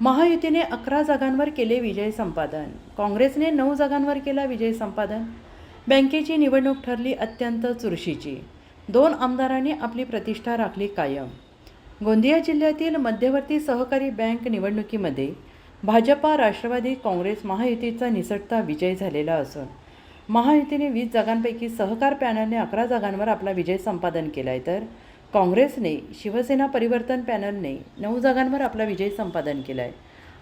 महायुतीने अकरा जागांवर केले विजय संपादन. काँग्रेसने नऊ जागांवर केला विजय संपादन. बँकेची निवडणूक ठरली अत्यंत चुरशीची. दोन आमदारांनी आपली प्रतिष्ठा राखली कायम. गोंदिया जिल्ह्यातील मध्यवर्ती सहकारी बँक निवडणुकीमध्ये भाजपा राष्ट्रवादी काँग्रेस महायुतीचा निसटता विजय झालेला असून महायुतीने वीस जागांपैकी सहकार पॅनलने अकरा जागांवर आपला विजय संपादन केला आहे तर काँग्रेसने शिवसेना परिवर्तन पॅनलने नऊ जागांवर आपला विजय संपादन केला आहे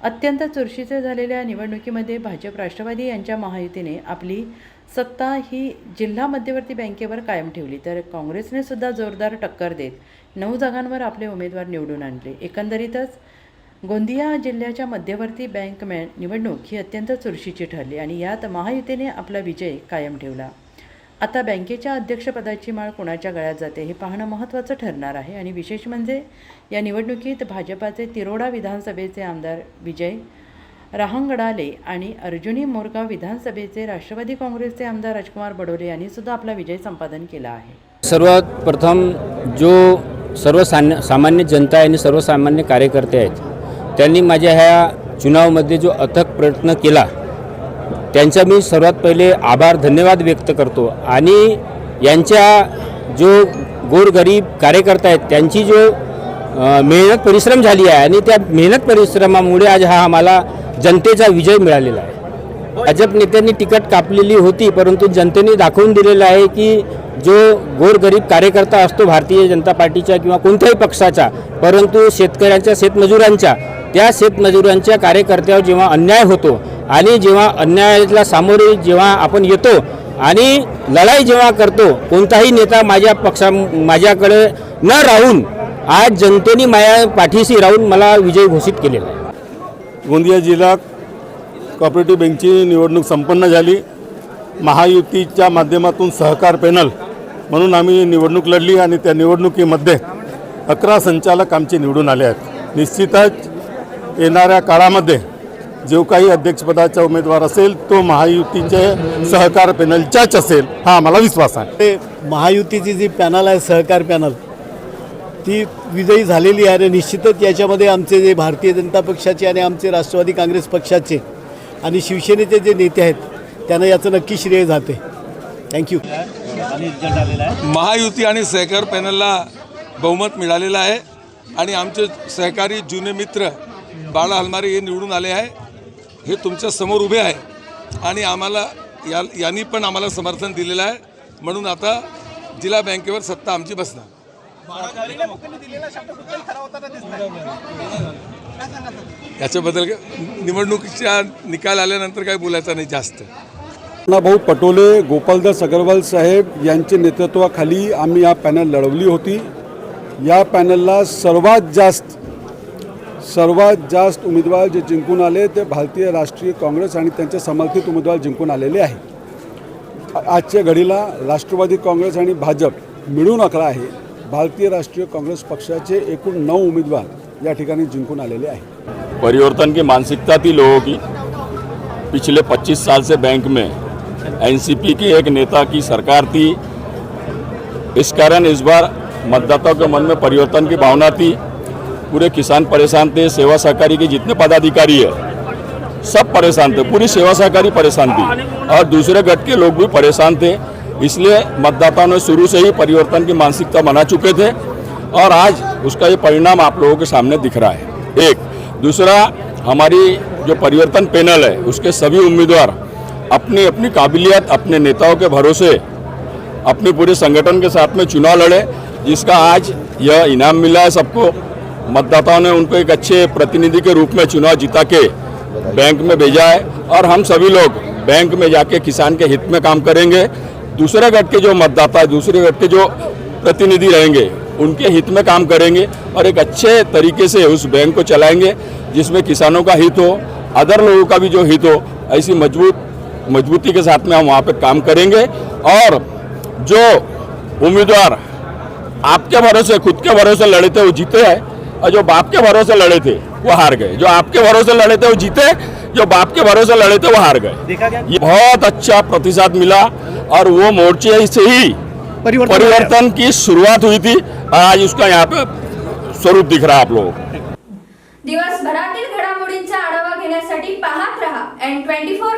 अत्यंत चुरशीचे झालेल्या निवडणुकीमध्ये भाजप राष्ट्रवादी यांच्या महायुतीने आपली सत्ता ही जिल्हा मध्यवर्ती बँकेवर कायम ठेवली. तर काँग्रेसने सुद्धा जोरदार टक्कर देत नऊ जागांवर आपले उमेदवार निवडून आणले. एकंदरीतच गोंदिया जिल्ह्याच्या मध्यवर्ती बँक मॅ निवडणूक ही अत्यंत चुरशीची ठरली आणि यात महायुतीने आपला विजय कायम ठेवला. आता बँकेच्या अध्यक्षपदाची माळ कोणाच्या गळ्यात जाते हे पाहणं महत्त्वाचं ठरणार आहे. आणि विशेष म्हणजे या निवडणुकीत भाजपाचे तिरोडा विधानसभेचे आमदार विजय रहांगडाले आणि अर्जुनी मोरगाव विधानसभेचे राष्ट्रवादी काँग्रेसचे आमदार राजकुमार बडोले यांनी सुद्धा आपला विजय संपादन केला आहे. सर्वात प्रथम जो सर्वसान्य सामान्य जनता आहे आणि सर्वसामान्य कार्यकर्ते आहेत त्यांनी माझ्या ह्या चुनावमध्ये जो अथक प्रयत्न केला त्यांचा मी सर्वात पहिले आभार धन्यवाद व्यक्त करतो. आणि यांच्या जो गोरगरीब कार्यकर्ता आहेत त्यांची जो मेहनत परिश्रम झाली आहे आणि त्या मेहनत परिश्रमामुळे आज हा आम्हाला जनतेचा विजय मिळालेला आहे. भाजप नेत्यांनी तिकट कापलेली होती परंतु जनतेने दाखवून दिलेलं आहे की जो गोरगरीब कार्यकर्ता असतो भारतीय जनता पार्टीच्या किंवा कोणत्याही पक्षाचा परंतु शेतकऱ्यांच्या शेतमजुरांच्या त्या शेतमजुरांच्या कार्यकर्त्यावर जेव्हा अन्याय होतो आणि जेव्हा अन्यायाला सामोरे जेव्हा आपण येतो आणि लढाई जेव्हा करतो कोणताही नेता माझ्या पक्षा माझ्याकडे न राहून आज जनतेने माझ्या पाठीशी राहून मला विजय घोषित केलेला आहे. गोंदिया जिल्हा कॉपरेटिव्ह बँकची निवडणूक संपन्न झाली. महायुतीच्या माध्यमातून सहकार पॅनल म्हणून आम्ही निवडणूक लढली आणि त्या निवडणुकीमध्ये अकरा संचालक आमचे निवडून आले आहेत. निश्चितच येणाऱ्या काळामध्ये जो काही अध्यक्षपदाचा उमेदवार असेल तो महायुतीचे सहकार पॅनलच्याच असेल हा आम्हाला विश्वास आहे. ते महायुतीची जी पॅनल आहे सहकार पॅनल ती विजयी झालेली आहे आणि निश्चितच याच्यामध्ये आमचे जे भारतीय जनता पक्षाचे आणि आमचे राष्ट्रवादी काँग्रेस पक्षाचे आणि शिवसेनेचे जे नेते आहेत त्यांना याचं नक्की श्रेय जाते. थँक्यू महायुती आणि सहकार पॅनलला बहुमत मिळालेलं आहे आणि आमचे सहकारी जुने मित्र बाळा हलमारे हे निवडून आले आहे. हे तुमच्यासमोर उभे आहे आणि आम्हाला या यांनी पण आम्हाला समर्थन दिलेलं आहे. म्हणून आता जिल्हा बँकेवर सत्ता आमची बसणार. याच्याबद्दल निवडणुकीच्या निकाल आल्यानंतर काय बोलायचं नाही जास्त. भाऊ पटोले गोपालदास अग्रवाल साहेब यांच्या नेतृत्वाखाली आम्ही या पॅनल लढवली होती. या पॅनलला सर्वात जास्त सर्वात जास्त उमेदवार जे जिंकून आले ते भारतीय राष्ट्रीय काँग्रेस आणि त्यांचे समर्थित उमेदवार जिंकून आलेले आहे. आजच्या घडीला राष्ट्रवादी काँग्रेस आणि भाजप मिळून अकरा आहे. भारतीय राष्ट्रीय काँग्रेस पक्षाचे एकूण नऊ उमेदवार या ठिकाणी जिंकून आलेले आहे. परिवर्तन की मानसिकता थी लोगों की पिछले 25 साल से बैंक में एनसीपी की एक नेता की सरकार थी। इस कारण इस बार मतदाताओं के मन में परिवर्तन की भावना थी। पूरे किसान परेशान थे, सेवा सहकारी के जितने पदाधिकारी है, सब परेशान थे, पूरी सेवा सहकारी परेशान थी। और दूसरे गट के लोग भी परेशान थे, इसलिए मतदाताओं ने शुरू से ही परिवर्तन की मानसिकता बना चुके थे। और आज उसका ये परिणाम आप लोगों के सामने दिख रहा है। एक, दूसरा, हमारी जो परिवर्तन पैनल है, उसके सभी उम्मीदवार अपनी अपनी काबिलियत, अपने नेताओं के भरोसे, अपने पूरे संगठन के साथ में चुनाव लड़े, जिसका आज यह इनाम मिला है सबको। मतदाताओं ने उनको एक अच्छे प्रतिनिधि के रूप में चुनाव जिता के बैंक में भेजा है और हम सभी लोग बैंक में जाके किसान के हित में काम करेंगे। दूसरे गट के जो मतदाता है, दूसरे गट के जो प्रतिनिधि रहेंगे, उनके हित में काम करेंगे और एक अच्छे तरीके से उस बैंक को चलाएँगे, जिसमें किसानों का हित हो, अदर लोगों का भी जो हित हो, ऐसी मज़बूत मजबूती के साथ में हम वहाँ पे काम करेंगे और जो उम्मीदवार आपके भरोसे खुद के भरोसे लड़े थे वो जीते हैं और जो बाप के भरोसे लड़े थे वो हार गए। जो आपके भरोसे लड़े थे वो जीते जो बाप के भरोसे लड़े थे वो हार गए। ये बहुत अच्छा प्रतिसाद मिला और वो मोर्चे से ही परिवर्तन परिवर्तन की शुरुआत हुई थी। आज उसका यहाँ पे स्वरूप दिख रहा है आप लोगों को। दिवसभरातील घडामोडी बातम्यांसाठी पाहत रहा एन ट्वेंटी फोर